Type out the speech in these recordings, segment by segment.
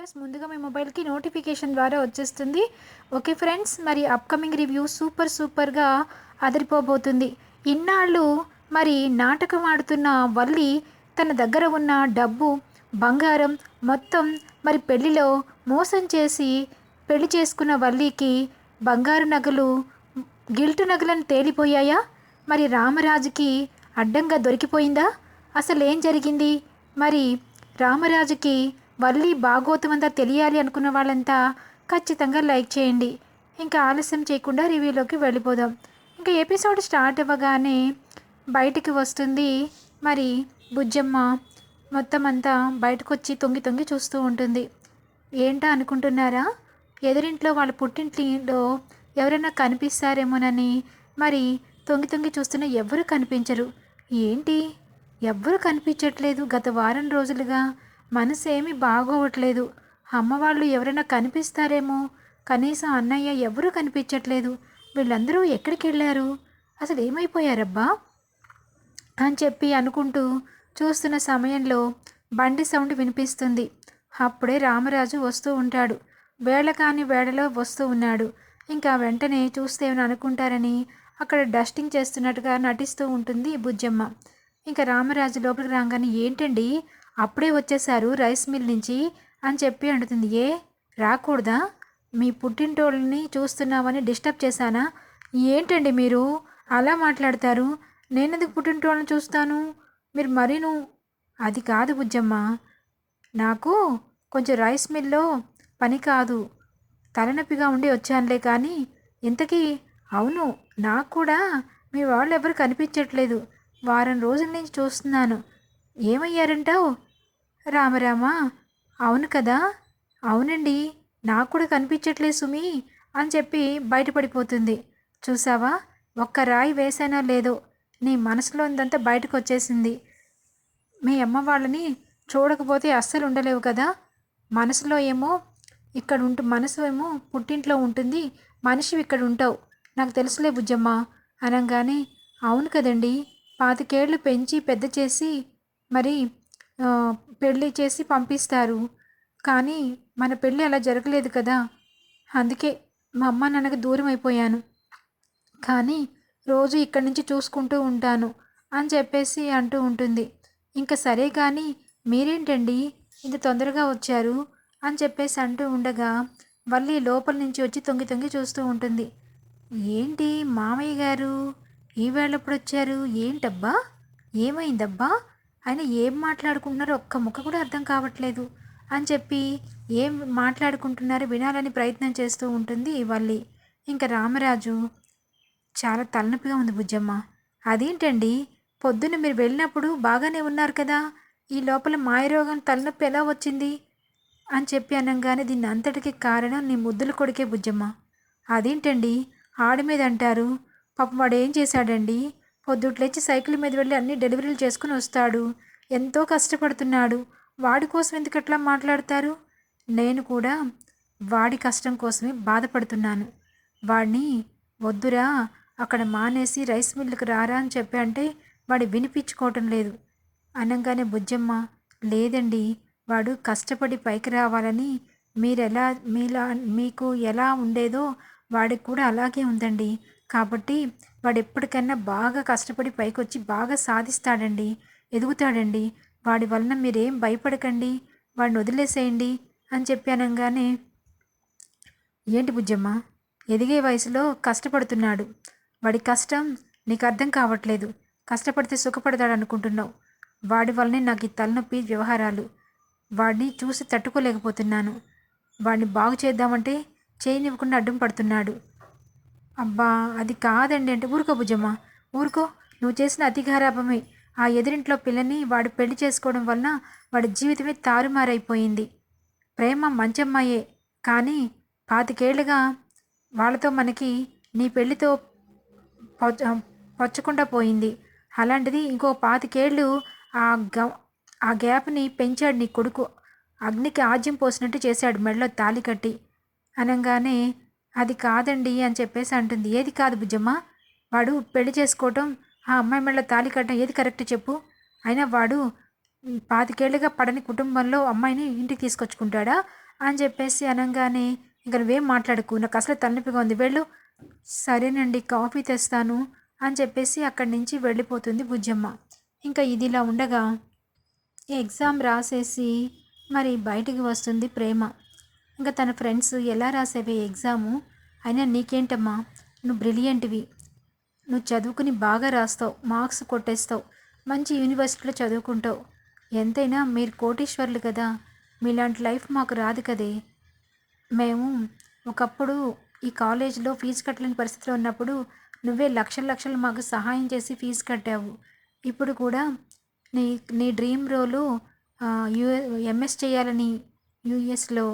Videos ముందుగా మీ మొబైల్కి notification ద్వారా వచ్చేస్తుంది. ఓకే ఫ్రెండ్స్ మరి అప్కమింగ్ రివ్యూ సూపర్ సూపర్గా అదిరిపోబోతుంది. ఇన్నాళ్ళు మరి నాటకం ఆడుతున్న వల్లి తన దగ్గర ఉన్న డబ్బు బంగారం మొత్తం మరి పెళ్ళిలో మోసం చేసి పెళ్ళి చేసుకున్న వల్లికి బంగారు నగలు గిల్టు నగలను తేలిపోయాయా? మరి రామరాజుకి అడ్డంగా దొరికిపోయిందా? అసలు ఏం జరిగింది? మరి రామరాజుకి వల్లి భాగోతం అంతా తెలియాలి అనుకున్న వాళ్ళంతా ఖచ్చితంగా లైక్ చేయండి. ఇంకా ఆలస్యం చేయకుండా రివ్యూలోకి వెళ్ళిపోదాం. ఇంకా ఎపిసోడ్ స్టార్ట్ అవ్వగానే బయటికి వస్తుంది మరి బుజ్జమ్మ. మొత్తం అంతా బయటకు వచ్చి తొంగి తొంగి చూస్తూ ఉంటుంది. ఏంటా అనుకుంటున్నారా? ఎదురింట్లో వాళ్ళ పుట్టింట్లో ఎవరైనా కనిపిస్తారేమోనని మరి తొంగి తొంగి చూస్తున్న ఎవ్వరూ కనిపించరు. ఏంటి? ఎవ్వరూ కనిపించట్లేదు. గత వారం రోజులుగా మనసు ఏమీ బాగోవట్లేదు. అమ్మవాళ్ళు ఎవరైనా కనిపిస్తారేమో? కనీసం అన్నయ్య ఎవరూ కనిపించట్లేదు. వీళ్ళందరూ ఎక్కడికి వెళ్ళారు అసలు ఏమైపోయారబ్బా అని చెప్పి అనుకుంటూ చూస్తున్న సమయంలో బండి సౌండ్ వినిపిస్తుంది. అప్పుడే రామరాజు వస్తూ ఉంటాడు. వేళ కాని వేళలో వస్తూ ఉన్నాడు. ఇంకా వెంటనే చూస్తే ఏమైనా అనుకుంటారని అక్కడ డస్టింగ్ చేస్తున్నట్టుగా నటిస్తూ ఉంటుంది బుజ్జమ్మ. ఇంకా రామరాజు లోపలికి రాగానే ఏంటండి? అప్పుడే వచ్చేసారు రైస్ మిల్ నుంచి అని చెప్పి అంటుంది. ఏ? రాకూడదా? మీ పుట్టింటోళ్ళని చూస్తున్నామని డిస్టర్బ్ చేశానా? ఏంటండి మీరు? అలా మాట్లాడతారు. నేనెందుకు పుట్టింటోళ్ళని చూస్తాను? మీరు మరీను? అది కాదు బుజ్జమ్మ. నాకు కొంచెం రైస్ మిల్లో పని కాదు. తలనొప్పిగా ఉండి వచ్చానులే కానీ ఇంతకీ అవును నాకు కూడా మీ వాళ్ళు ఎవరు కనిపించట్లేదు. వారం రోజుల నుంచి చూస్తున్నాను. ఏమయ్యారంటావు? రామరామ అవును కదా? అవునండి. నాకు కూడా కనిపించట్లేదు సుమి అని చెప్పి బయటపడిపోతుంది. చూసావా? ఒక్క రాయి వేసానో లేదో నీ మనసులో ఉందంతా బయటకు వచ్చేసింది మీ అమ్మ వాళ్ళని చూడకపోతే అస్సలు ఉండలేవు కదా? మనసులో ఏమో ఇక్కడ ఉంటు మనసు ఏమో పుట్టింట్లో ఉంటుంది మనిషి ఇక్కడ ఉంటావు. నాకు తెలుసులే బుజ్జమ్మ అనగానే అవును కదండి. పాతికేళ్ళు పెంచి పెద్ద చేసి మరి పెళ్ళి చేసి పంపిస్తారు. కానీ మన పెళ్ళి అలా జరగలేదు కదా. అందుకే మా అమ్మ నాన్నకి దూరం అయిపోయాను. కానీ రోజు ఇక్కడి నుంచి చూసుకుంటూ ఉంటాను అని చెప్పేసి అంటూ ఉంటుంది. ఇంకా సరే కానీ మీరేంటండి ఇంత తొందరగా వచ్చారు అని చెప్పేసి అంటూ ఉండగా వల్లి లోపల నుంచి వచ్చి తొంగి తొంగి చూస్తూ ఉంటుంది. ఏంటి మామయ్య గారు? ఈవేళప్పుడు ఎప్పుడు వచ్చారు? ఏంటబ్బా? ఏమైందబ్బా? ఆయన ఏం మాట్లాడుకుంటున్నారో ఒక్క ముక్క కూడా అర్థం కావట్లేదు అని చెప్పి ఏం మాట్లాడుకుంటున్నారో వినాలని ప్రయత్నం చేస్తూ ఉంటుంది వల్లి. ఇంకా రామరాజు చాలా తలనొప్పిగా ఉంది బుజ్జమ్మ. అదేంటండి? పొద్దున్న మీరు వెళ్ళినప్పుడు బాగానే ఉన్నారు కదా? ఈ లోపల మాయరోగం తలనొప్పి ఎలా వచ్చింది? అని చెప్పి అనగానే దీన్ని అంతటికి కారణం నీ ముద్దులు కొడుకే బుజ్జమ్మ. అదేంటండి? ఆడి మీద అంటారు. పాపం వాడు ఏం చేశాడండి? పొద్దుట్లేచి సైకిల్ మీద వెళ్ళి అన్ని డెలివరీలు చేసుకుని వస్తాడు. ఎంతో కష్టపడుతున్నాడు. వాడి కోసం ఎందుకు అట్లా మాట్లాడతారు? నేను కూడా వాడి కష్టం కోసమే బాధపడుతున్నాను. వాడిని వద్దురా అక్కడ మానేసి రైస్ మిల్లుకి రారా అని చెప్పి అంటే వాడు వినిపించుకోవటం లేదు. అనగానే బుజ్జమ్మ లేదండి. వాడు కష్టపడి పైకి రావాలని మీరెలా మీలా మీకు ఎలా ఉండేదో వాడికి కూడా అలాగే ఉందండి. కాబట్టి వాడు ఎప్పటికైనా బాగా కష్టపడి పైకొచ్చి బాగా సాధిస్తాడండి ఎదుగుతాడండి. వాడి వలన మీరేం భయపడకండి వాడిని వదిలేసేయండి అని చెప్పి ఏంటి బుజ్జమ్మ? ఎదిగే వయసులో కష్టపడుతున్నాడు. వాడి కష్టం నీకు అర్థం కావట్లేదు. కష్టపడితే సుఖపడతాడు అనుకుంటున్నావు. వాడి వల్లనే నాకు ఈ తలనొప్పి వ్యవహారాలు. వాడిని చూసి తట్టుకోలేకపోతున్నాను. వాడిని బాగు చేద్దామంటే చేయనివ్వకుండా అడ్డం పడుతున్నాడు. అబ్బా అది కాదండి అంటే ఊరుకో బుజ్జమ్మ ఊరుకో. నువ్వు చేసిన అతిగారాభమే ఆ ఎదురింట్లో పిల్లని వాడు పెళ్ళి చేసుకోవడం వలన వాడి జీవితమే తారుమారైపోయింది. ప్రేమ మంచమ్మాయే. కానీ పాతికేళ్ళుగా వాళ్ళతో మనకి నీ పెళ్ళితో పొచ్చకుండా పోయింది. అలాంటిది ఇంకో పాతికేళ్ళు ఆ గ ఆ గ్యాప్ని పెంచాడు నీ కొడుకు. అగ్నికి ఆజ్యం పోసినట్టు చేశాడు మెడలో తాలి కట్టి. అనగానే అది కాదండి అని చెప్పేసి అంటుంది. ఏది కాదు బుజ్జమ్మ. వాడు పెళ్ళి చేసుకోవటం ఆ అమ్మాయి మెళ్ళ తాలి కట్టడం ఏది కరెక్ట్ చెప్పు. అయినా వాడు పాతికేళ్ళుగా పడని కుటుంబంలో అమ్మాయిని ఇంటికి తీసుకొచ్చుకుంటాడా అని చెప్పేసి అనగానే ఇంక నువ్వేం మాట్లాడుకు నాకు అసలు తలనొప్పిగా ఉంది వెళ్ళు. సరేనండి కాఫీ తెస్తాను అని చెప్పేసి అక్కడి నుంచి వెళ్ళిపోతుంది బుజ్జమ్మ. ఇంకా ఇదిలా ఉండగా ఎగ్జామ్ రాసేసి మరి బయటికి వస్తుంది ప్రేమ. ఇంకా తన ఫ్రెండ్స్ ఎలా రాసేవే ఎగ్జాము? అయినా నీకేంటమ్మా? నువ్వు బ్రిలియంట్వి. నువ్వు చదువుకుని బాగా రాస్తావు. మార్క్స్ కొట్టేస్తావు. మంచి యూనివర్సిటీలో చదువుకుంటావు. ఎంతైనా మీరు కోటీశ్వర్లు కదా. మీలాంటి లైఫ్ మాకు రాదు కదే. మేము ఒకప్పుడు ఈ కాలేజీలో ఫీజు కట్టలేని పరిస్థితిలో ఉన్నప్పుడు నువ్వే లక్షల లక్షలు మాకు సహాయం చేసి ఫీజు కట్టావు. ఇప్పుడు కూడా నీ నీ డ్రీమ్ రోలు యుఎ ఎంఎస్ చేయాలని యూఎస్లో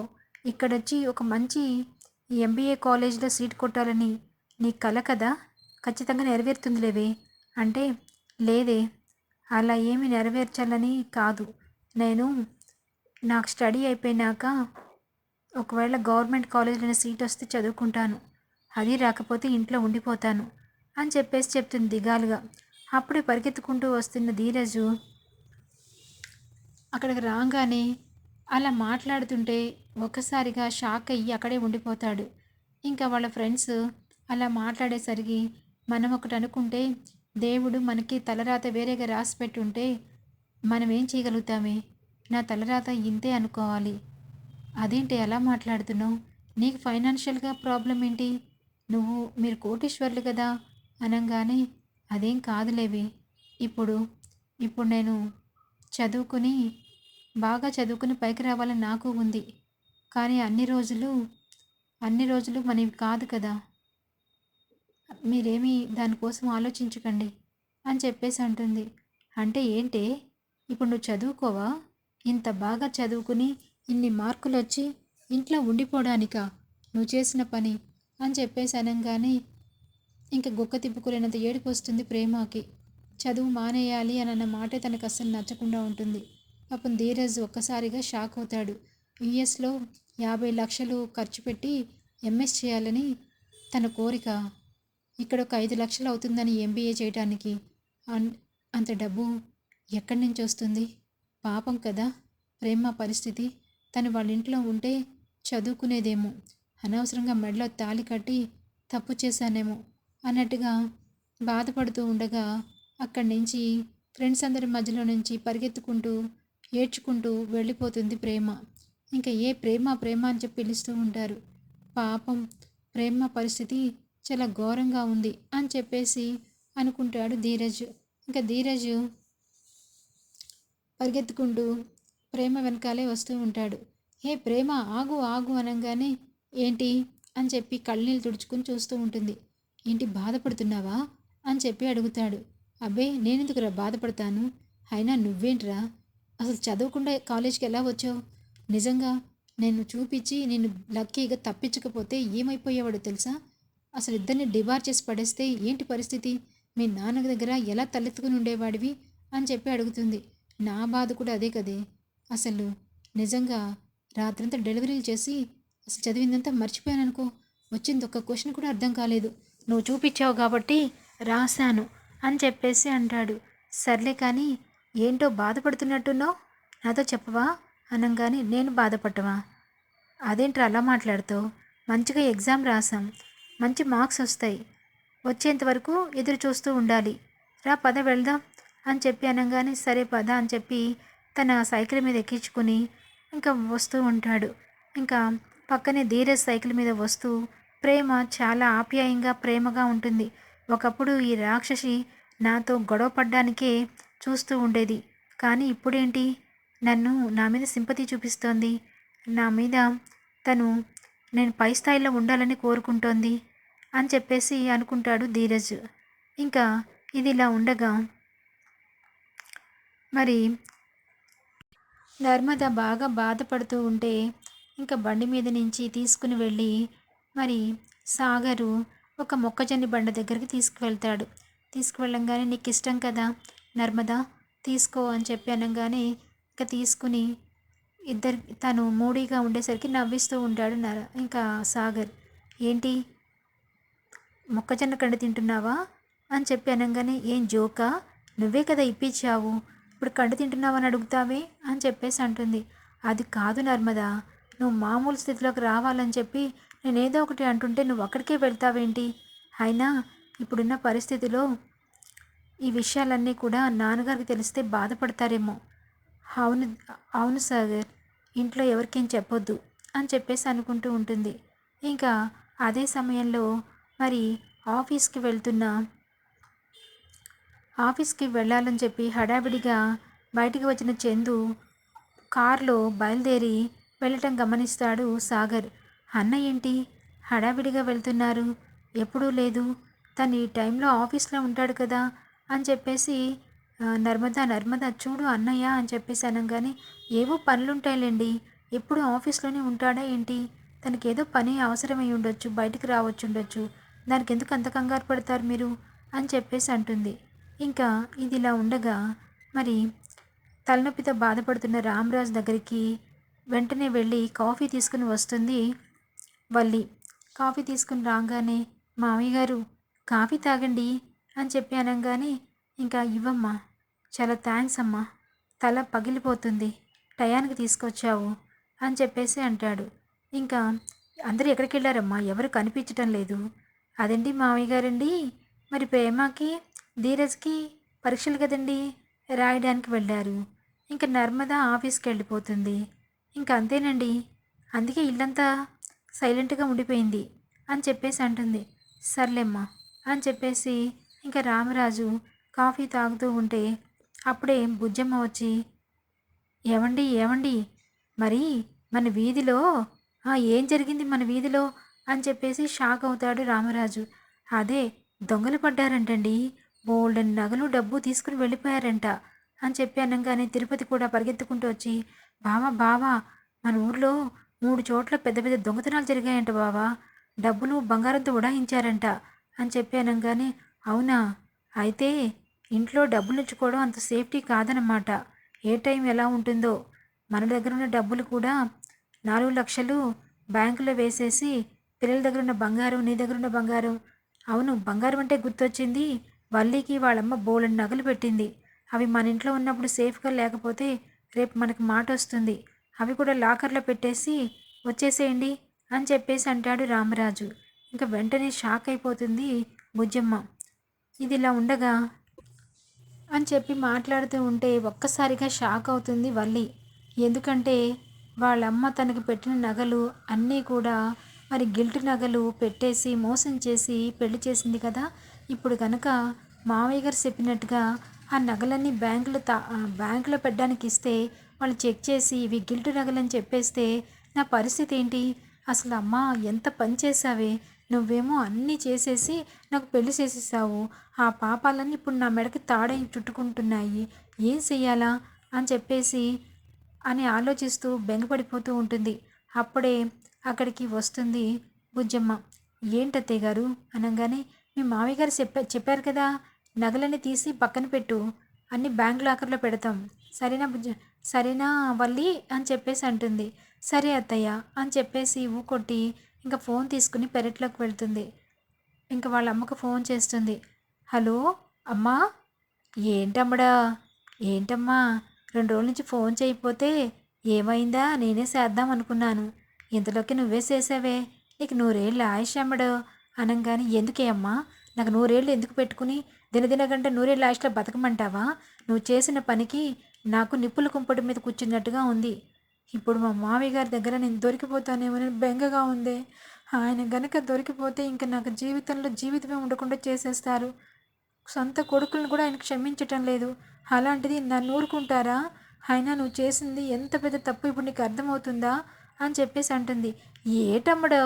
ఇక్కడ వచ్చి ఒక మంచి ఎంబీఏ కాలేజ్లో సీట్ కొట్టాలని నీ కల కదా? ఖచ్చితంగా నెరవేరుతుందిలేవే. అంటే లేదే. అలా ఏమి నెరవేర్చాలని కాదు. నేను నాకు స్టడీ అయిపోయినాక ఒకవేళ గవర్నమెంట్ కాలేజీలో సీట్ వస్తే చదువుకుంటాను. అది రాకపోతే ఇంట్లో ఉండిపోతాను అని చెప్పేసి చెప్తుంది దిగాలుగా. అప్పుడే పరిగెత్తుకుంటూ వస్తున్న ధీరజు అక్కడికి రాగానే అలా మాట్లాడుతుంటే ఒక్కసారిగా షాక్ అయ్యి అక్కడే ఉండిపోతాడు. ఇంకా వాళ్ళ ఫ్రెండ్స్ అలా మాట్లాడేసరికి మనం ఒకటి అనుకుంటే దేవుడు మనకి తలరాత వేరేగా రాసి పెట్టుంటే మనం ఏం చేయగలుగుతామే? నా తలరాత ఇంతే అనుకోవాలి. అదేంటి ఎలా మాట్లాడుతున్నావు? నీకు ఫైనాన్షియల్గా ప్రాబ్లం ఏంటి? నువ్వు మీరు కోటీశ్వర్లు కదా? అనగానే అదేం కాదులేవి. ఇప్పుడు ఇప్పుడు నేను చదువుకుని బాగా చదువుకుని పైకి రావాలని నాకు ఉంది. కానీ అన్ని రోజులు అన్ని రోజులు మనవి కాదు కదా. మీరేమీ దానికోసం ఆలోచించకండి అని చెప్పేసి అంటుంది. అంటే ఏంటి? ఇప్పుడు నువ్వు చదువుకోవా? ఇంత బాగా చదువుకుని ఇన్ని మార్కులు వచ్చి ఇంట్లో ఉండిపోవడానికా నువ్వు చేసిన పని అని చెప్పేసి అనగానే ఇంకా గుక్క తిప్పుకోలేనంత ఏడుపు వస్తుంది ప్రేమకి. చదువు మానేయాలి అని అన్న మాటే తనకు అస్సలు నచ్చకుండా ఉంటుంది. పాపం ధీరజ్ ఒక్కసారిగా షాక్ అవుతాడు. యుఎస్లో యాభై లక్షలు ఖర్చు పెట్టి ఎంఎస్ చేయాలని తన కోరిక. ఇక్కడ ఒక ఐదు లక్షలు అవుతుందని ఎంబీఏ చేయడానికి అంత డబ్బు ఎక్కడి నుంచి వస్తుంది? పాపం కదా. ప్రేమ పరిస్థితి. తను వాళ్ళ ఇంట్లో ఉంటే చదువుకునేదేమో. అనవసరంగా మెడలో తాళి కట్టి తప్పు చేశానేమో అన్నట్టుగా బాధపడుతూ ఉండగా అక్కడి నుంచి ఫ్రెండ్స్ అందరి మధ్యలో నుంచి పరిగెత్తుకుంటూ ఏడ్చుకుంటూ వెళ్ళిపోతుంది ప్రేమ. ఇంకా ఏ ప్రేమ ప్రేమ అని చెప్పి పిలుస్తూ ఉంటారు. పాపం ప్రేమ పరిస్థితి చాలా ఘోరంగా ఉంది అని చెప్పేసి అనుకుంటాడు ధీరజ్. ఇంకా ధీరజ్ పరిగెత్తుకుంటూ ప్రేమ వెనకాలే వస్తూ ఉంటాడు. హే ప్రేమ ఆగు ఆగు అనగానే ఏంటి? అని చెప్పి కళ్ళనీళ్ళు తుడుచుకుని చూస్తూ ఉంటుంది. ఏంటి బాధపడుతున్నావా? అని చెప్పి అడుగుతాడు. అబ్బే నేనెందుకురా బాధపడతాను? అయినా నువ్వేంట్రా? అసలు చదవకుండా కాలేజీకి ఎలా వచ్చావు? నిజంగా నేను చూపించి నేను లక్కీగా తప్పించకపోతే ఏమైపోయేవాడు తెలుసా? అసలు ఇద్దరిని డిబార్ చేసి పడేస్తే ఏంటి పరిస్థితి? మీ నాన్న దగ్గర ఎలా తలెత్తుకుని ఉండేవాడివి? అని చెప్పి అడుగుతుంది. నా బాధ కూడా అదే కదే. అసలు నిజంగా రాత్రంతా డెలివరీలు చేసి అసలు చదివిందంతా మర్చిపోయాను అనుకో వచ్చింది ఒక్క క్వశ్చన్ కూడా అర్థం కాలేదు. నువ్వు చూపించావు కాబట్టి రాశాను అని చెప్పేసి అంటాడు. సర్లే కానీ ఏంటో బాధపడుతున్నట్టున్నావు? నాతో చెప్పవా? అనగానే నేను బాధపడ్డవా అదేంట్రా అలా మాట్లాడుతావు మంచిగా ఎగ్జామ్ రాసాం. మంచి మార్క్స్ వస్తాయి. వచ్చేంత వరకు ఎదురు చూస్తూ ఉండాలి. రా పద వెళ్దాం అని చెప్పి అనగానే సరే పద అని చెప్పి తన సైకిల్ మీద ఎక్కించుకుని ఇంకా వస్తూ ఉంటాడు. ఇంకా పక్కనే ధీరజ్ సైకిల్ మీద వస్తూ ప్రేమ చాలా ఆప్యాయంగా ప్రేమగా ఉంటుంది. ఒకప్పుడు ఈ రాక్షసి నాతో గొడవ పడ్డానికే చూస్తూ ఉండేది. కానీ ఇప్పుడేంటి? నన్ను నా మీద సింపతి చూపిస్తోంది. నా మీద తను నేను పై స్థాయిలో ఉండాలని కోరుకుంటోంది అని చెప్పేసి అనుకుంటాడు ధీరజ్. ఇంకా ఇది ఇలా ఉండగా మరి నర్మద బాగా బాధపడుతూ ఉంటే ఇంకా బండి మీద నుంచి తీసుకుని వెళ్ళి మరి సాగరు ఒక మొక్కజొన్న బండ దగ్గరికి తీసుకువెళ్తాడు. తీసుకువెళ్ళంగానే నీకు ఇష్టం కదా? నర్మదా తీసుకో అని చెప్పి అనగానే ఇక తీసుకుని ఇద్దరు తను మూడీగా ఉండేసరికి నవ్విస్తూ ఉంటాడు నర ఇంకా సాగర్. ఏంటి? మొక్కజొన్న కండ తింటున్నావా? అని చెప్పి అనగానే ఏం జోకా? నువ్వే కదా ఇప్పించావు ఇప్పుడు కండు తింటున్నావని అడుగుతావే? అని చెప్పేసి అంటుంది. అది కాదు నర్మదా. నువ్వు మామూలు స్థితిలోకి రావాలని చెప్పి నేనేదో ఒకటి అంటుంటే నువ్వు అక్కడికే వెళ్తావేంటి? అయినా ఇప్పుడున్న పరిస్థితిలో ఈ విషయాలన్నీ కూడా నాన్నగారికి తెలిస్తే బాధపడతారేమో. అవును అవును సాగర్ ఇంట్లో ఎవరికేం చెప్పొద్దు అని చెప్పేసి అనుకుంటూ ఉంటుంది. ఇంకా అదే సమయంలో మరి ఆఫీస్కి వెళ్తున్న ఆఫీస్కి వెళ్ళాలని చెప్పి హడావిడిగా బయటికి వచ్చిన చందు కారులో బయలుదేరి వెళ్ళటం గమనిస్తాడు సాగర్. అన్న ఏంటి? హడావిడిగా వెళ్తున్నారు. ఎప్పుడూ లేదు. తను ఈ టైంలో ఆఫీస్లో ఉంటాడు కదా. అని చెప్పేసి నర్మదా నర్మదా చూడు అన్నయ్య అని చెప్పేసి అనగానే ఏవో పనులుంటాయిలేండి. ఎప్పుడు ఆఫీస్లోనే ఉంటాడా ఏంటి? తనకి ఏదో పని అవసరమై ఉండొచ్చు బయటికి రావచ్చు ఉండొచ్చు. దానికి ఎందుకు అంత కంగారు పడతారు మీరు? అని చెప్పేసి అంటుంది. ఇంకా ఇది ఇలా ఉండగా మరి తలనొప్పితో బాధపడుతున్న రామరాజు దగ్గరికి వెంటనే వెళ్ళి కాఫీ తీసుకుని వస్తుంది వల్లి. కాఫీ తీసుకుని రాగానే మామయ్య గారు కాఫీ తాగండి. అని చెప్పి అనగానే ఇంకా ఇవ్వమ్మా. చాలా థ్యాంక్స్ అమ్మా. తల పగిలిపోతుంది. టయానికి తీసుకొచ్చావు అని చెప్పేసి అంటాడు. ఇంకా అందరూ ఎక్కడికి వెళ్ళారమ్మా ఎవరు కనిపించటం లేదు. అదండి మామయ్య గారండి? మరి ప్రేమకి ధీరజ్కి పరీక్షలు కదండి రాయడానికి వెళ్ళారు. ఇంకా నర్మదా ఆఫీస్కి వెళ్ళిపోతుంది. ఇంకా అంతేనండి. అందుకే ఇల్లంతా సైలెంట్గా ఉండిపోయింది అని చెప్పేసి అంటుంది. సర్లేమ్మా అని చెప్పేసి ఇంకా రామరాజు కాఫీ తాగుతూ ఉంటే అప్పుడే బుజ్జమ్మ వచ్చి ఏమండి ఏమండి మరి మన వీధిలో? ఏం జరిగింది మన వీధిలో? అని చెప్పేసి షాక్ అవుతాడు రామరాజు. అదే దొంగలు పడ్డారంటండి. బోల్డెన్ నగలు డబ్బు తీసుకుని వెళ్ళిపోయారంట. అని చెప్పి అనగానే తిరుపతి కూడా పరిగెత్తుకుంటూ వచ్చి బావా బావా మన ఊర్లో మూడు చోట్ల పెద్ద పెద్ద దొంగతనాలు జరిగాయంట బావా. డబ్బులు బంగారంతో ఉడాయించారంట. అని చెప్పి అనగానే అవునా? అయితే ఇంట్లో డబ్బులు ఉంచుకోవడం అంత సేఫ్టీ కాదనమాట ఏ టైం ఎలా ఉంటుందో. మన దగ్గర ఉన్న డబ్బులు కూడా నాలుగు లక్షలు బ్యాంకులో వేసేసి పిల్లల దగ్గర ఉన్న బంగారం నీ దగ్గర ఉన్న బంగారం. అవును బంగారం అంటే గుర్తొచ్చింది. వల్లీకి వాళ్ళమ్మ బోలెడు నగలు పెట్టింది. అవి మన ఇంట్లో ఉన్నప్పుడు సేఫ్గా లేకపోతే రేపు మనకు మాట వస్తుంది. అవి కూడా లాకర్లో పెట్టేసి వచ్చేసేయండి అని చెప్పేసి అంటాడు రామరాజు. ఇంకా వెంటనే షాక్ అయిపోతుంది బుజ్జమ్మ. ఇది ఇలా ఉండగా అని చెప్పి మాట్లాడుతూ ఉంటే ఒక్కసారిగా షాక్ అవుతుంది వల్లి. ఎందుకంటే వాళ్ళమ్మ తనకి పెట్టిన నగలు అన్నీ కూడా మరి గిల్ట్ నగలు పెట్టేసి మోసం చేసి పెళ్ళి చేసింది కదా. ఇప్పుడు కనుక మామయ్య గారు చెప్పినట్టుగా ఆ నగలన్నీ బ్యాంకులో తా ఆ బ్యాంకులో పెట్టడానికి ఇస్తే వాళ్ళు చెక్ చేసి ఇవి గిల్ట్ నగలని చెప్పేస్తే నా పరిస్థితి ఏంటి? అసలు అమ్మ ఎంత పని చేసావే నువ్వేమో అన్నీ చేసేసి నాకు పెళ్ళి చేసేసావు. ఆ పాపాలన్నీ ఇప్పుడు నా మెడకి తాడై చుట్టుకుంటున్నాయి. ఏం చెయ్యాలా? అని చెప్పేసి అని ఆలోచిస్తూ బెంగపడిపోతూ ఉంటుంది. అప్పుడే అక్కడికి వస్తుంది బుజ్జమ్మ. ఏంటత్తయ్య గారు? అనగానే మీ మామయ్య గారు చెప్పా చెప్పారు కదా నగలన్నీ తీసి పక్కన పెట్టు. అన్ని బ్యాంక్ లాకర్లో పెడతాం. సరేనా బుజ్జ సరేనా వల్లి? అని చెప్పేసి అంటుంది. సరే అత్తయ్య అని చెప్పేసి ఊకొట్టి ఇంకా ఫోన్ తీసుకుని పెరట్లోకి వెళ్తుంది. ఇంకా వాళ్ళ అమ్మకు ఫోన్ చేస్తుంది. హలో? అమ్మా? ఏంటమ్మడా? ఏంటమ్మా? రెండు రోజుల నుంచి ఫోన్ చేయకపోతే ఏమైందా? నేనే చేద్దాం అనుకున్నాను. ఇంతలోకి నువ్వే చేసావే. నీకు నూరేళ్ళు ఆయుష్ అమ్మడు అనగానే ఎందుకే అమ్మా? నాకు నూరేళ్ళు ఎందుకు పెట్టుకుని దినదిన గంట నూరేళ్ళ ఆయుష్లో బతకమంటావా? నువ్వు చేసిన పనికి నాకు నిప్పుల కుంపటి మీద కూర్చున్నట్టుగా ఉంది. ఇప్పుడు మా మామయ్య గారి దగ్గర నేను దొరికిపోతానేమో బెంగగా ఉంది. ఆయన గనక దొరికిపోతే ఇంకా నాకు జీవితంలో జీవితమే ఉండకుండా చేసేస్తారు. సొంత కొడుకులను కూడా ఆయన క్షమించటం లేదు. అలాంటిది నన్ను ఊరుకుంటారా? అయినా నువ్వు చేసింది ఎంత పెద్ద తప్పు ఇప్పుడు నీకు అర్థమవుతుందా? అని చెప్పేసి అంటుంది. ఏటమ్మడో?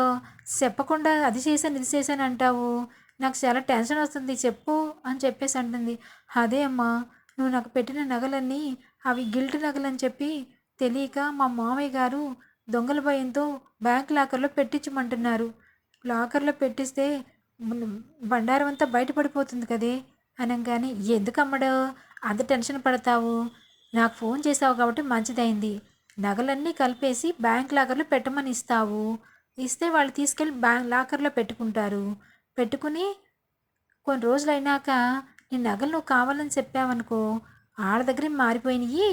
చెప్పకుండా అది చేశాను ఇది చేశాను అంటావు? నాకు చాలా టెన్షన్ వస్తుంది చెప్పు అని చెప్పేసి అంటుంది. అదే అమ్మా నువ్వు నాకు పెట్టిన నగలన్నీ అవి గిల్ట్ నగలని చెప్పి తెలియక మా మామయ్య గారు దొంగల భయంతో బ్యాంక్ లాకర్లో పెట్టించమంటున్నారు. లాకర్లో పెట్టిస్తే బండారం అంతా బయటపడిపోతుంది కదే. అనగానే ఎందుకు అమ్మడు అంత టెన్షన్ పడతావు? నాకు ఫోన్ చేసావు కాబట్టి మంచిదైంది. నగలన్నీ కలిపేసి బ్యాంక్ లాకర్లో పెట్టమని ఇస్తావు. ఇస్తే వాళ్ళు తీసుకెళ్ళి బ్యాంక్ లాకర్లో పెట్టుకుంటారు. పెట్టుకుని కొన్ని రోజులు అయినాక నీ నగలు నువ్వు కావాలని చెప్పావనుకో ఆడ దగ్గర మారిపోయినాయి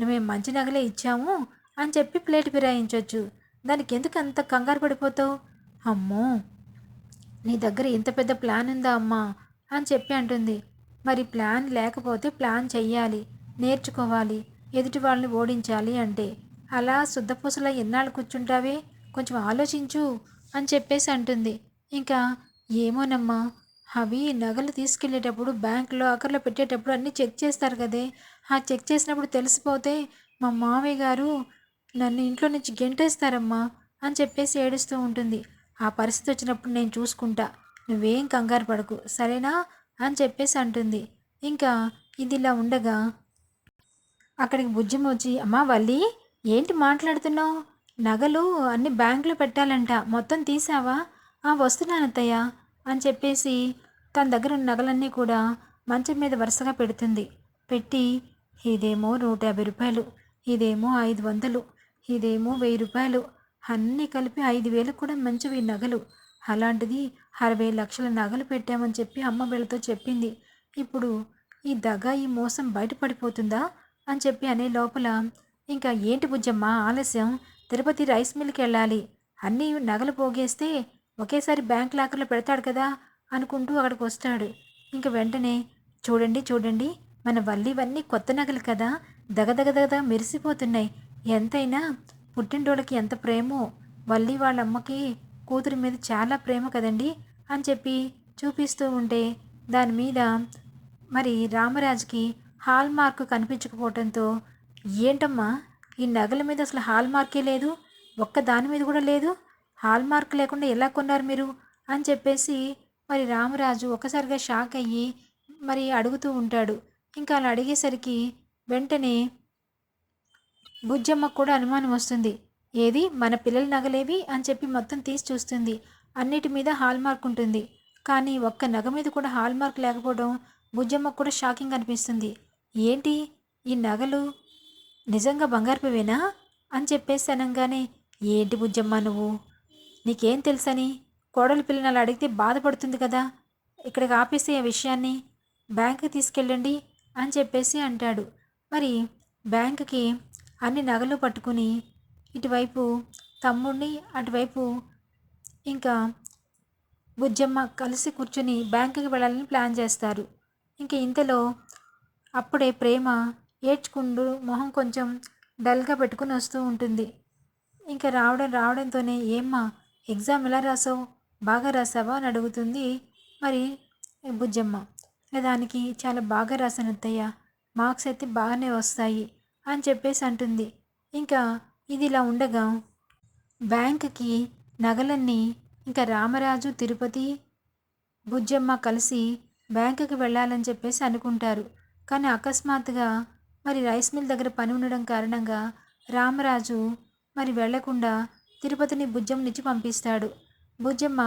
మేము మంచి నగలే ఇచ్చాము అని చెప్పి ప్లేట్ ఫిరాయించవచ్చు దానికి ఎందుకు అంత కంగారు పడిపోతావు? అమ్మో! నీ దగ్గర ఇంత పెద్ద ప్లాన్ ఉందా అమ్మా? అని చెప్పి అంటుంది. మరి ప్లాన్ లేకపోతే ప్లాన్ చెయ్యాలి నేర్చుకోవాలి ఎదుటి వాళ్ళని ఓడించాలి అంటే. అలా శుద్ధపూసలా ఎన్నాళ్ళు కూర్చుంటావే? కొంచెం ఆలోచించు అని చెప్పేసి అంటుంది. ఇంకా ఏమోనమ్మా అవి నగలు తీసుకెళ్ళేటప్పుడు బ్యాంకులో అక్కర్లో పెట్టేటప్పుడు అన్నీ చెక్ చేస్తారు కదే. ఆ చెక్ చేసినప్పుడు తెలిసిపోతే మా మామయ్య గారు నన్ను ఇంట్లో నుంచి గెంటేస్తారమ్మా అని చెప్పేసి ఏడుస్తూ ఉంటుంది. ఆ పరిస్థితి వచ్చినప్పుడు నేను చూసుకుంటా. నువ్వేం కంగారు పడకు సరేనా? అని చెప్పేసి అంటుంది. ఇంకా ఇది ఇలా ఉండగా అక్కడికి బుజ్జి వచ్చి అమ్మా వల్లి ఏంటి మాట్లాడుతున్నావు? నగలు అన్ని బ్యాంకులో పెట్టాలంట మొత్తం తీసావా? ఆ వస్తున్నాను అత్తయ్య అని చెప్పేసి తన దగ్గర ఉన్న నగలన్నీ కూడా మంచం మీద వరుసగా పెడుతుంది. పెట్టి ఇదేమో నూట యాభై రూపాయలు ఇదేమో ఐదు వందలు ఇదేమో వెయ్యి రూపాయలు అన్నీ కలిపి ఐదు వేలు కూడా మంచివి నగలు. అలాంటిది అరవై లక్షల నగలు పెట్టామని చెప్పి అమ్మ వీళ్ళతో చెప్పింది. ఇప్పుడు ఈ దగ ఈ మోసం బయటపడిపోతుందా? అని చెప్పి అనే లోపల ఇంకా ఏంటి బుజ్జమ్మ ఆలస్యం? తిరుపతి రైస్ మిల్కి వెళ్ళాలి. అన్నీ నగలు పోగేస్తే ఒకేసారి బ్యాంక్ లాకర్లో పెడతాడు కదా అనుకుంటూ అక్కడికి వస్తాడు. ఇంక వెంటనే చూడండి చూడండి మన వల్లివన్నీ కొత్త నగలు కదా. దగదగదగద మెరిసిపోతున్నాయి. ఎంతైనా పుట్టినోళ్ళకి ఎంత ప్రేమో. వల్లి వాళ్ళ అమ్మకి కూతురి మీద చాలా ప్రేమ కదండి అని చెప్పి చూపిస్తూ ఉంటే దాని మీద మరి రామరాజుకి హాల్ మార్క్ కనిపించకపోవడంతో ఏంటమ్మా ఈ నగల మీద అసలు హాల్ మార్కే లేదు? ఒక్క దాని మీద కూడా లేదు? హాల్ మార్క్ లేకుండా ఎలా కొన్నారు మీరు? అని చెప్పేసి మరి రామరాజు ఒకసారిగా షాక్ అయ్యి మరి అడుగుతూ ఉంటాడు. ఇంకా అలా అడిగేసరికి వెంటనే బుజ్జమ్మకు కూడా అనుమానం వస్తుంది. ఏది? మన పిల్లల నగలేవి? అని చెప్పి మొత్తం తీసి చూస్తుంది. అన్నిటి మీద హాల్ మార్క్ ఉంటుంది. కానీ ఒక్క నగ మీద కూడా హాల్ మార్క్ లేకపోవడం బుజ్జమ్మకు కూడా షాకింగ్ అనిపిస్తుంది. ఏంటి? ఈ నగలు నిజంగా బంగారుపేవేనా? అని చెప్పేసి అనగానే ఏంటి బుజ్జమ్మ నువ్వు? నీకేం తెలుసని? కోడలి పిల్లని అలా అడిగితే బాధపడుతుంది కదా. ఇక్కడికి ఆపేసి ఆ విషయాన్ని. బ్యాంకుకి తీసుకెళ్ళండి అని చెప్పేసి అంటాడు. మరి బ్యాంకుకి అన్ని నగలు పట్టుకుని ఇటువైపు తమ్ముడిని అటువైపు ఇంకా బుజ్జమ్మ కలిసి కూర్చుని బ్యాంకుకి వెళ్ళాలని ప్లాన్ చేస్తారు. ఇంకా ఇంతలో అప్పుడే ప్రేమ ఏడ్చుకుంటూ మొహం కొంచెం డల్గా పెట్టుకుని వస్తూ ఉంటుంది. ఇంకా రావడం రావడంతోనే ఏమ్మా ఎగ్జామ్ ఎలా రాసావు? బాగా రాసావా? అని అడుగుతుంది మరి బుజ్జమ్మ. దానికి చాలా బాగా రాసాను అత్తయ్య మార్క్స్ అయితే బాగానే వస్తాయి అని చెప్పేసి అంటుంది. ఇంకా ఇది ఇలా ఉండగా బ్యాంకుకి నగలన్నీ ఇంకా రామరాజు తిరుపతి బుజ్జమ్మ కలిసి బ్యాంకుకి వెళ్ళాలని చెప్పేసి అనుకుంటారు. కానీ అకస్మాత్తుగా మరి రైస్ మిల్ దగ్గర పని ఉండడం కారణంగా రామరాజు మరి వెళ్ళకుండా తిరుపతిని బుజ్జమ్మనిచ్చి పంపిస్తాడు. బుజ్జమ్మ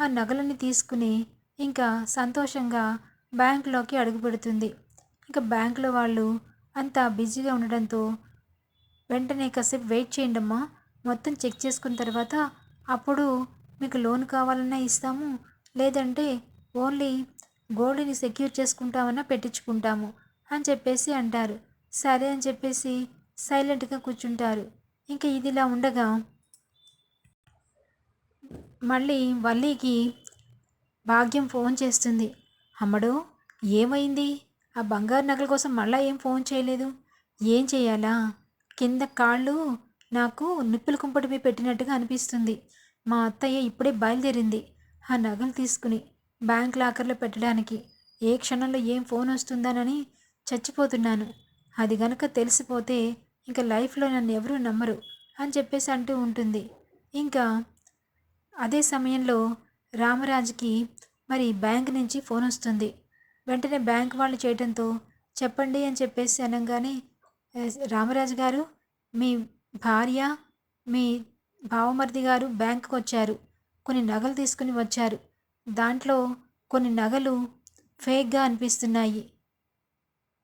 ఆ నగలని తీసుకుని ఇంకా సంతోషంగా బ్యాంకులోకి అడుగుపెడుతుంది ఇంకా బ్యాంకులో వాళ్ళు అంతా బిజీగా ఉండడంతో వెంటనే కాసేపు వెయిట్ చేయండి అమ్మా. మొత్తం చెక్ చేసుకున్న తర్వాత అప్పుడు మీకు లోన్ కావాలన్నా ఇస్తాము. లేదంటే ఓన్లీ గోల్డ్ని సెక్యూర్ చేసుకుంటామన్నా పెట్టించుకుంటాము అని చెప్పేసి అంటారు. సరే అని చెప్పేసి సైలెంట్గా కూర్చుంటారు. ఇంకా ఇదిలా ఉండగా మళ్ళీ వల్లీకి భాగ్యం ఫోన్ చేస్తుంది. అమ్మడు ఏమైంది? ఆ బంగారు నగల కోసం మళ్ళీ ఏం ఫోన్ చేయలేదు? ఏం చేయాలా? కింద కాళ్ళు నాకు నిప్పులు కుంపటి పెట్టినట్టుగా అనిపిస్తుంది. మా అత్తయ్య ఇప్పుడే బయలుదేరింది. ఆ నగలు తీసుకుని బ్యాంక్ లాకర్లో పెట్టడానికి. ఏ క్షణంలో ఏం ఫోన్ వస్తుందానని చచ్చిపోతున్నాను. అది గనక తెలిసిపోతే ఇంకా లైఫ్లో నన్ను ఎవరూ నమ్మరు అని చెప్పేసి అంటూ ఉంటుంది. ఇంకా అదే సమయంలో రామరాజుకి మరి బ్యాంక్ నుంచి ఫోన్ వస్తుంది. వెంటనే బ్యాంక్ వాళ్ళు చేయడంతో చెప్పండి అని చెప్పేసి అనగానే రామరాజు గారు మీ భార్య మీ బావమరిది గారు బ్యాంకుకు వచ్చారు కొన్ని నగలు తీసుకుని వచ్చారు. దాంట్లో కొన్ని నగలు ఫేక్గా అనిపిస్తున్నాయి.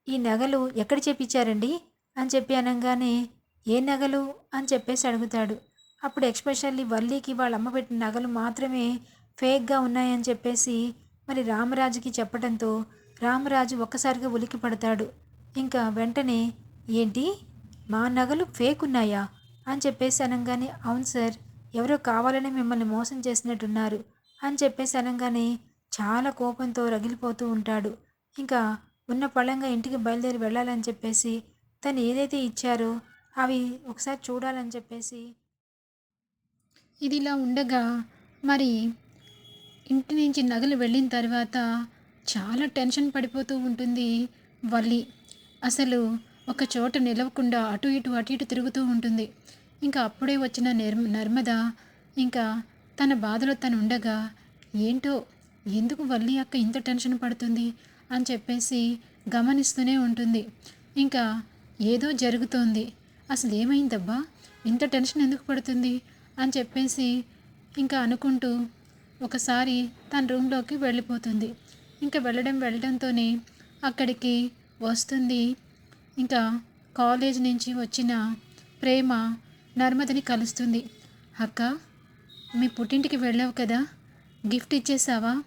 ఈ నగలు ఎక్కడ చెప్పించారండి అని చెప్పి అనగానే ఏ నగలు? అని చెప్పేసి అడుగుతాడు. అప్పుడు ఎక్స్పెషల్లీ వల్లీకి వాళ్ళ అమ్మ పెట్టిన నగలు మాత్రమే ఫేక్గా ఉన్నాయని చెప్పేసి మరి రామరాజుకి చెప్పడంతో రామరాజు ఒక్కసారిగా ఉలికి పడతాడు ఇంకా వెంటనే ఏంటి? మా నగలు ఫేక్ ఉన్నాయా? అని చెప్పేసి అనగానే అవును సార్ ఎవరో కావాలని మిమ్మల్ని మోసం చేసినట్టున్నారు. అని చెప్పేసి అనగానే చాలా కోపంతో రగిలిపోతూ ఉంటాడు. ఇంకా ఉన్న పళంగా ఇంటికి బయలుదేరి వెళ్ళాలని చెప్పేసి తను ఏదైతే ఇచ్చారో అవి ఒకసారి చూడాలని చెప్పేసి ఇదిలా ఉండగా మరి ఇంటి నుంచి నగలు వెళ్ళిన తర్వాత చాలా టెన్షన్ పడిపోతూ ఉంటుంది వల్లి. అసలు ఒక చోట నిలవకుండా అటు ఇటు అటు ఇటు తిరుగుతూ ఉంటుంది. ఇంకా అప్పుడే వచ్చిన నిర్మ నర్మద ఇంకా తన బాధలో తను ఉండగా ఏంటో ఎందుకు వల్లి అక్క ఇంత టెన్షన్ పడుతుంది? అని చెప్పేసి గమనిస్తూనే ఉంటుంది. ఇంకా ఏదో జరుగుతోంది. అసలు ఏమైందబ్బా? ఇంత టెన్షన్ ఎందుకు పడుతుంది? అని చెప్పేసి ఇంకా అనుకుంటూ ఒకసారి తన రూమ్లోకి వెళ్ళిపోతుంది. ఇంకా వెళ్ళడం వెళ్ళడంతోనే అక్కడికి వస్తుంది ఇంకా కాలేజ్ నుంచి వచ్చిన ప్రేమ నర్మదని కలుస్తుంది. అక్క మీ పుట్టింటికి వెళ్ళావు కదా? గిఫ్ట్ ఇచ్చేసావా?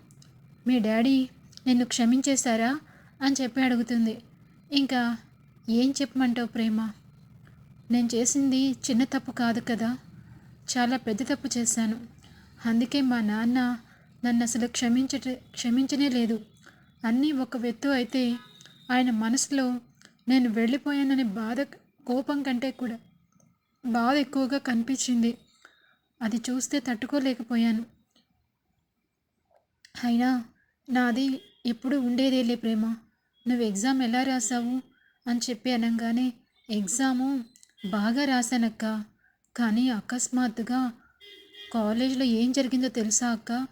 మీ డాడీ నిన్ను క్షమించేశారా? అని చెప్పి అడుగుతుంది. ఇంకా ఏం చెప్పమంటావు ప్రేమ? నేను చేసింది చిన్న తప్పు కాదు కదా? చాలా పెద్ద తప్పు చేశాను. అందుకే మా నాన్న నన్ను అసలు క్షమించట క్షమించనే లేదు. అన్నీ ఒక వెత్తు అయితే ఆయన మనసులో నేను వెళ్ళిపోయాననే బాధ కోపం కంటే కూడా బాధ ఎక్కువగా కనిపించింది. అది చూస్తే తట్టుకోలేకపోయాను. అయినా నాది ఎప్పుడు ఉండేదేలే ప్రేమ. నువ్వు ఎగ్జామ్ ఎలా రాసావు అని చెప్పి అనగానే ఎగ్జాము బాగా రాశానక్క. కానీ అకస్మాత్తుగా కాలేజీలో ఏం జరిగిందో తెలుసా అక్క?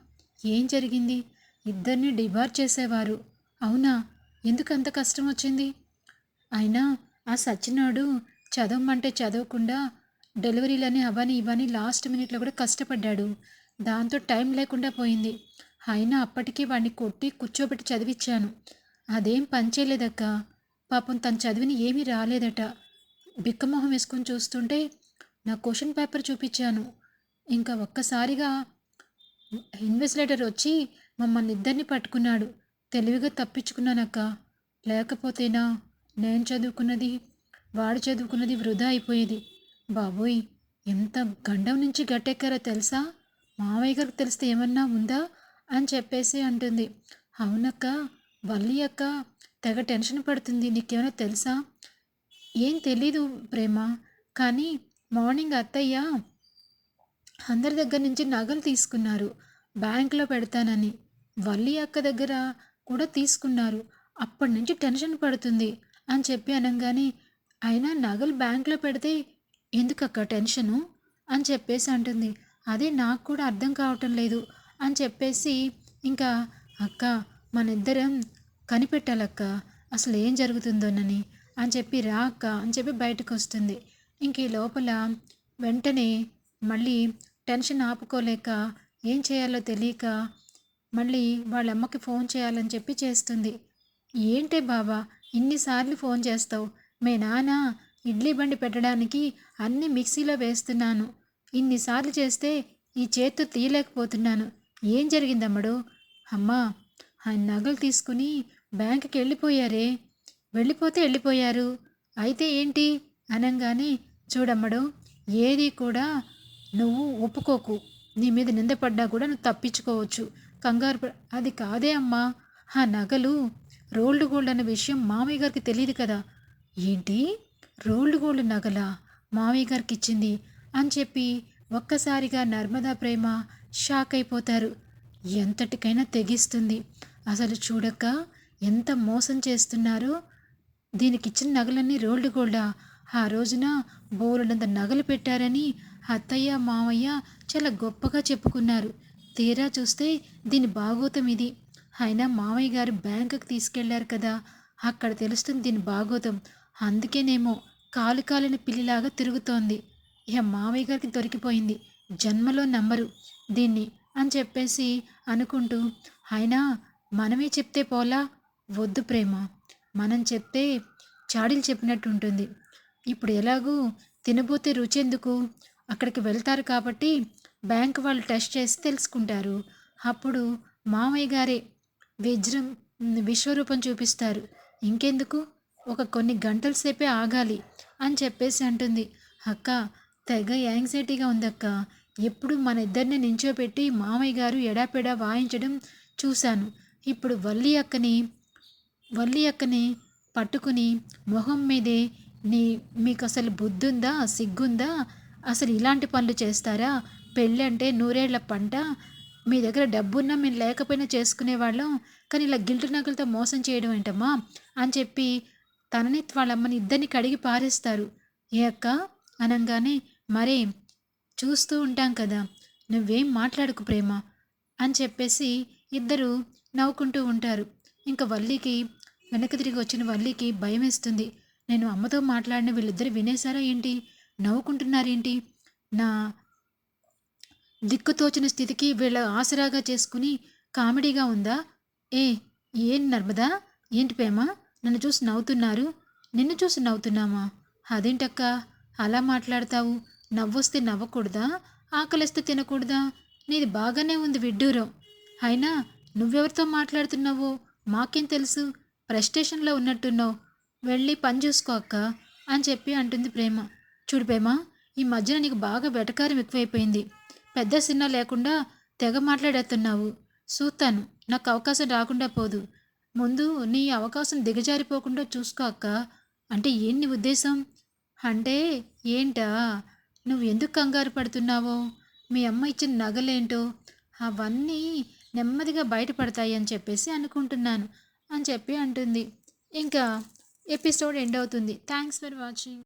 ఏం జరిగింది? ఇద్దరిని డిబార్ చేసేవారు. అవునా? ఎందుకు అంత కష్టం వచ్చింది? అయినా ఆ సచ్చినాడు చదవమంటే చదవకుండా డెలివరీలని అవని ఇవని లాస్ట్ మినిట్లో కూడా కష్టపడ్డాడు. దాంతో టైం లేకుండా పోయింది. అయినా అప్పటికీ వాడిని కొట్టి కూర్చోబెట్టి చదివించాను అదేం పనిచేయలేదక్క పాపం తను చదివిని ఏమీ రాలేదట. బిక్కమొహం వేసుకొని చూస్తుంటే నా క్వశ్చన్ పేపర్ చూపించాను. ఇంకా ఒక్కసారిగా ఇన్వెస్టిగేటర్ వచ్చి మమ్మల్ని ఇద్దరిని పట్టుకున్నాడు. తెలివిగా తప్పించుకున్నానక్క. లేకపోతేనా? నేను చదువుకున్నది వాడు చదువుకున్నది వృధా అయిపోయేది. బాబోయ్ ఎంత గండం నుంచి గట్టెక్కారో తెలుసా? మావయ్య గారికి తెలిస్తే ఏమన్నా ఉందా? అని చెప్పేసి అంటుంది. అవునక్క వల్లి అక్క తెగ టెన్షన్ పడుతుంది నీకేమైనా తెలుసా? ఏం తెలీదు ప్రేమ కానీ మార్నింగ్ అత్తయ్య అందరి దగ్గర నుంచి నగలు తీసుకున్నారు బ్యాంకులో పెడతానని. వల్లి అక్క దగ్గర కూడా తీసుకున్నారు అప్పటి నుంచి టెన్షన్ పడుతుంది. అని చెప్పి అనగానే అయినా నగలు బ్యాంకులో పెడితే ఎందుకక్క టెన్షను? అని చెప్పేసి అంటుంది. అదే నాకు కూడా అర్థం కావటం లేదు అని చెప్పేసి ఇంకా అక్క మన ఇద్దరం కనిపెట్టాలక్క అసలు ఏం జరుగుతుందోనని అని చెప్పి రా అక్క అని చెప్పి బయటకు వస్తుంది. ఇంక ఈ లోపల వెంటనే మళ్ళీ టెన్షన్ ఆపుకోలేక ఏం చేయాలో తెలియక మళ్ళీ వాళ్ళ అమ్మకి ఫోన్ చేయాలని చెప్పి చేస్తుంది. ఏంటే బాబా ఇన్నిసార్లు ఫోన్ చేస్తావు? మే నాన్న ఇడ్లీ బండి పెట్టడానికి అన్ని మిక్సీలో వేస్తున్నాను. ఇన్నిసార్లు చేస్తే ఈ చేత్తో తీయలేకపోతున్నాను. ఏం జరిగిందమ్మడు? అమ్మా ఆయన నగలు తీసుకుని బ్యాంకుకి వెళ్ళిపోయారే. వెళ్ళిపోతే వెళ్ళిపోయారు. అయితే ఏంటి? అనంగానే చూడమ్మడు ఏది కూడా నువ్వు ఒప్పుకోకు. నీ మీద నిందపడ్డా కూడా నువ్వు తప్పించుకోవచ్చు. కంగారు అది కాదే అమ్మా. ఆ నగలు రోల్డ్ గోల్డ్ అన్న విషయం మామయ్య గారికి తెలియదు కదా. ఏంటి? రోల్డ్ గోల్డ్ నగల? మామయ్య గారికి ఇచ్చింది అని చెప్పి ఒక్కసారిగా నర్మదా ప్రేమ షాక్ అయిపోతారు. ఎంతటికైనా తెగిస్తుంది. అసలు చూడక ఎంత మోసం చేస్తున్నారో. దీనికి ఇచ్చిన నగలన్నీ రోల్డ్ గోల్డా? ఆ రోజున బోలెడంత నగలు పెట్టారని అత్తయ్య మామయ్య చాలా గొప్పగా చెప్పుకున్నారు. తీరా చూస్తే దీని బాగోతం ఇది. ఆయన మామయ్య గారు బ్యాంకుకి తీసుకెళ్ళారు కదా. అక్కడ తెలుస్తుంది దీని బాగోతం. అందుకేనేమో కాలు కాలిన పిల్లిలాగా తిరుగుతోంది. ఇక మామయ్య గారికి దొరికిపోయింది. జన్మలో నమ్మరు దీన్ని అని చెప్పేసి అనుకుంటూ అయినా మనమే చెప్తే పోలా? వద్దు ప్రేమ. మనం చెప్తే చాడీలు చెప్పినట్టు ఉంటుంది ఇప్పుడు ఎలాగూ తినబోతే రుచి ఎందుకు అక్కడికి వెళ్తారు కాబట్టి బ్యాంక్ వాళ్ళు టెస్ట్ చేసి తెలుసుకుంటారు. అప్పుడు మామయ్య గారే విజ్రం విశ్వరూపం చూపిస్తారు. ఇంకెందుకు? ఒక కొన్ని గంటల సేపే ఆగాలి అని చెప్పేసి అంటుంది. అక్క తెగ యాంగ్జైటీగా ఉందక్క. ఎప్పుడు మన ఇద్దరిని నించోపెట్టి మామయ్య గారు ఎడాపెడా వాయించడం చూశాను. ఇప్పుడు వల్లి అక్కని వల్లి అక్కని పట్టుకుని మొహం మీదే నీ మీకు అసలు బుద్ధుందా సిగ్గుందా? అసలు ఇలాంటి పనులు చేస్తారా? పెళ్ళంటే నూరేళ్ళ పంట మీ దగ్గర డబ్బున్నా మేము లేకపోయినా చేసుకునేవాళ్ళం కానీ ఇలా గిల్టు నగలతో మోసం చేయడం ఏంటమ్మా? అని చెప్పి తనని వాళ్ళ అమ్మని ఇద్దరిని కడిగి పారేస్తారు. ఏ అక్క? అనగానే మరే చూస్తూ ఉంటాం కదా. నువ్వేం మాట్లాడుకు ప్రేమ. అని చెప్పేసి ఇద్దరు నవ్వుకుంటూ ఉంటారు. ఇంకా వల్లికి వెనక తిరిగి వచ్చిన వల్లికి భయం వేస్తుంది. నేను అమ్మతో మాట్లాడిన వీళ్ళిద్దరు వినేశారా ఏంటి? నవ్వుకుంటున్నారేంటి? నా దిక్కుతోచిన స్థితికి వీళ్ళ ఆసరాగా చేసుకుని కామెడీగా ఉందా? ఏ ఏం నర్మదా? ఏంటి ప్రేమ? నన్ను చూసి నవ్వుతున్నారు. నిన్ను చూసి నవ్వుతున్నామా? అదేంటక్క? అలా మాట్లాడతావు? నవ్వొస్తే నవ్వకూడదా? ఆకలిస్తే తినకూడదా? నీది బాగానే ఉంది విడ్డూరం. అయినా నువ్వెవరితో మాట్లాడుతున్నావో మాకేం తెలుసు? ప్రెస్టేషన్లో ఉన్నట్టున్నావు. వెళ్ళి పని చూసుకో అక్క అని చెప్పి అంటుంది ప్రేమ. చూడు ప్రేమ ఈ మధ్యన నీకు బాగా వెటకారం ఎక్కువైపోయింది. పెద్ద చిన్న లేకుండా తెగ మాట్లాడేస్తున్నావు చూస్తాను నాకు అవకాశం రాకుండా పోదు. ముందు నీ అవకాశం దిగజారిపోకుండా చూసుకో అక్క. అంటే ఏం నీ ఉద్దేశం? అంటే ఏంటా? నువ్వు ఎందుకు కంగారు పడుతున్నావో? మీ అమ్మ ఇచ్చిన నగలేంటో? అవన్నీ నెమ్మదిగా బయటపడతాయి అని చెప్పేసి అనుకుంటున్నాను అని చెప్పి అంటుంది. ఇంకా ఎపిసోడ్ ఎండ్ అవుతుంది. Thanks for watching.